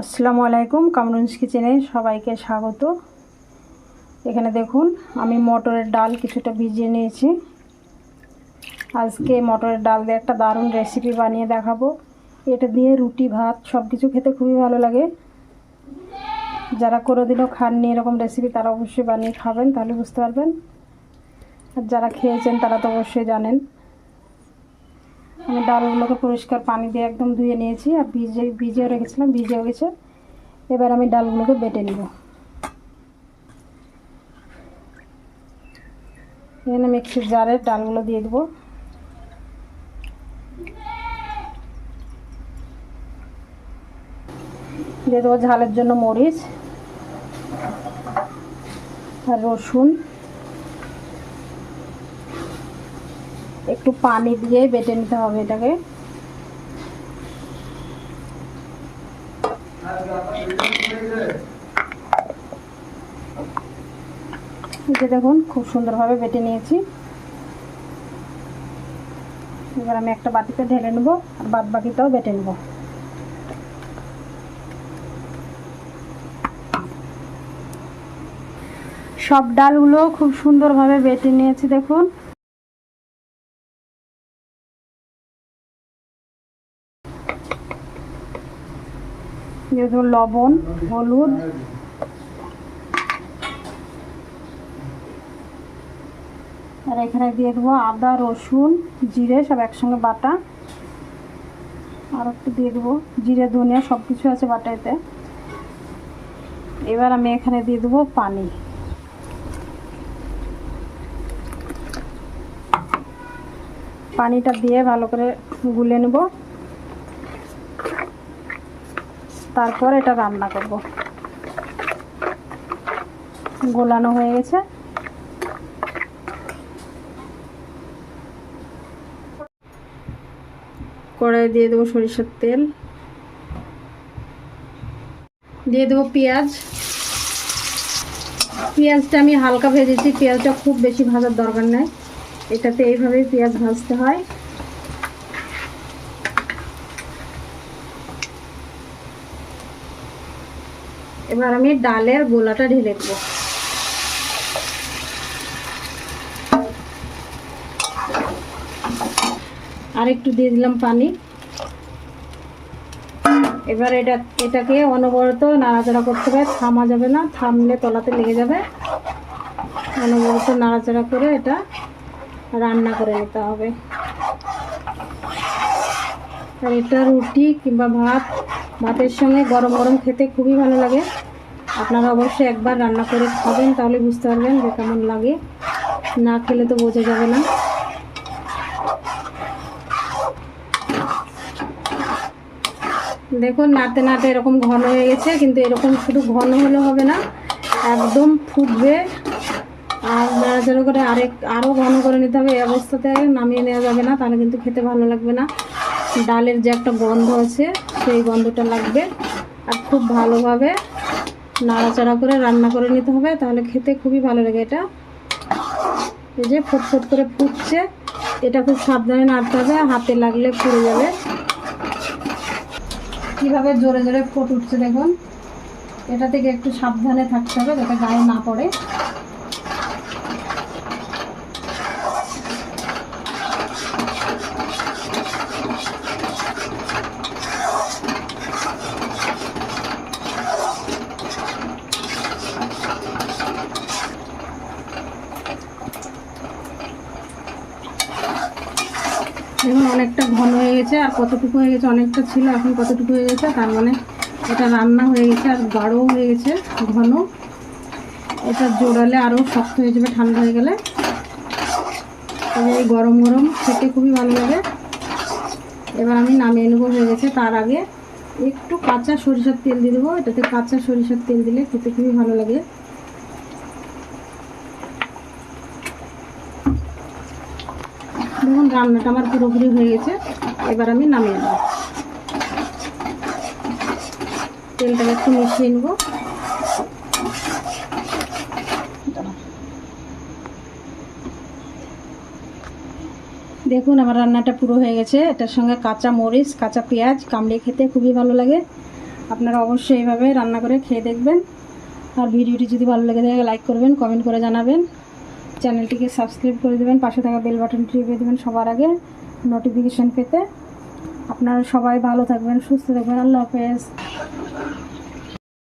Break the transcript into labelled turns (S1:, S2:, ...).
S1: আসসালামু আলাইকুম, কামরুন্স কিচেনে সবাইকে স্বাগত। এখানে দেখুন, আমি মটরের ডাল কিছুটা ভিজিয়ে নিয়েছি। আজকে মটরের ডাল দিয়ে একটা দারুণ রেসিপি বানিয়ে দেখাবো। এটা দিয়ে রুটি, ভাত সব কিছু খেতে খুবই ভালো লাগে। যারা কোনোদিনও খাননি এরকম রেসিপি তারা অবশ্যই বানিয়ে খাবেন, তাহলে বুঝতে পারবেন। আর যারা খেয়েছেন, তারা তো অবশ্যই জানেন। আমি ডালগুলোকে পরিষ্কার পানি দিয়ে একদম ধুয়ে নিয়েছি আর ভিজে, ভিজেও রেখেছিলাম, ভিজেও গেছে। এবার আমি ডালগুলোকে বেটে নিব। এখানে মিক্সির জারে ডালগুলো দিয়ে দেবো। দিয়ে দেবো ঝালের জন্য মরিচ আর রসুন। একটু পানি দিয়ে বেটে নিতে হবে এটাকে। এটা দেখুন, খুব সুন্দরভাবে বেটে নিয়েছি। এবার আমি একটা বাটিতে ঢেলে নেব, আর বাদ বাকিটাও বেটে নেব। সব ডালগুলো খুব সুন্দরভাবে বেটে নিয়েছি, দেখুন। দেবো লবণ, হলুদ। আর এখানে দিয়ে দেবো আদা, রসুন, জিরে, সব একসঙ্গে বাটা। আর একটু দিয়ে দেবো জিরে, ধনিয়া সব কিছু আছে বাটা এতে এবার আমি এখানে দিয়ে দেবো পানি। পানিটা দিয়ে ভালো করে গুলে নেব। তারপর এটা রান্না করব। গোলানো হয়ে গেছে। কড়াই দিয়ে দেবো সরিষার তেল। দিয়ে দেবো পেঁয়াজ। পেঁয়াজটা আমি হালকা ভেজেছি, পেঁয়াজটা খুব বেশি ভাজার দরকার নেই। এটাতে এইভাবেই পেঁয়াজ ভাজতে হয়। এবার আমি ডালের গোলাটা ঢেলে দেবো। আর একটু দিয়ে দিলাম পানি। এবার এটা, এটাকে অনবরত নাড়াচাড়া করতে হবে, থামা যাবে না, থামলে তলাতে লেগে যাবে। অনবরত নাড়াচাড়া করে এটা রান্না করে নিতে হবে। আর এটা রুটি কিংবা ভাত। ভাতের সঙ্গে গরম গরম খেতে খুবই ভালো লাগে। আপনারা অবশ্যই একবার রান্না করে খাবেন, তাহলে বুঝতে পারবেন যে কেমন লাগে। না খেলে তো বোঝা যাবে না। দেখুন, নাড়তে নাড়তে এরকম ঘন হয়ে গেছে, কিন্তু এরকম শুধু ঘন হলে হবে না, একদম ফুটবে। আর নাড়াচাড়া করে আরেক আরও ঘন করে নিতে হবে, এই অবস্থাতে নামিয়ে নেওয়া যাবে না, তাহলে কিন্তু খেতে ভালো লাগবে না। ডালের যে একটা গন্ধ আছে, সেই গন্ধটা লাগবে। আর খুব ভালোভাবে নাড়াচাড়া করে রান্না করে নিতে হবে, তাহলে খেতে খুবই ভালো লাগে এটা। এই যে ফটফট করে ফুটছে, এটা খুব সাবধানে নাড়তে হবে, হাতে লাগলে পুড়ে যাবে। কীভাবে জোরে জোরে ফুট উঠছে দেখুন। এটা থেকে একটু সাবধানে থাকতে হবে যাতে গায়ে না পড়ে। দেখুন অনেকটা ঘন হয়ে গেছে, আর কতটুকু হয়ে গেছে অনেকটা ছিল, এখন কতটুকু হয়ে গেছে, তার মানে এটা রান্না হয়ে গেছে, আর গাঢ়ও হয়ে গেছে, ঘন। এটা জোড়ালে আরও শক্ত হয়ে যাবে, ঠান্ডা হয়ে গেলে। তবে এই গরম গরম খেতে খুবই ভালো লাগে। এবার আমি নামিয়ে নেব হয়ে গেছে, তার আগে একটু কাঁচা সরিষার তেল দিয়ে দেবো। এটাতে কাঁচা সরিষার তেল দিলে খেতে খুবই ভালো লাগে। দেখুন রান্নাটা আমার পুরোপুরি হয়ে গেছে। এবার আমি নামিয়ে নেব। তেলটাকে একটু মিশিয়ে নেব। দেখুন, আমার রান্নাটা পুরো হয়ে গেছে। এটার সঙ্গে কাঁচা মরিচ, কাঁচা পেঁয়াজ, কামড়ে খেতে খুবই ভালো লাগে। আপনারা অবশ্যই এইভাবে রান্না করে খেয়ে দেখবেন। আর ভিডিওটি যদি ভালো লেগে থাকে লাইক করবেন কমেন্ট করে জানাবেন। চ্যানেলটিকে সাবস্ক্রাইব করে দেবেন, পাশে থাকা বেল বাটন টিপে দেবেন সবার আগে নোটিফিকেশান পেতে। আপনারা সবাই ভালো থাকবেন, সুস্থ থাকবেন, আল্লাহ হাফেজ।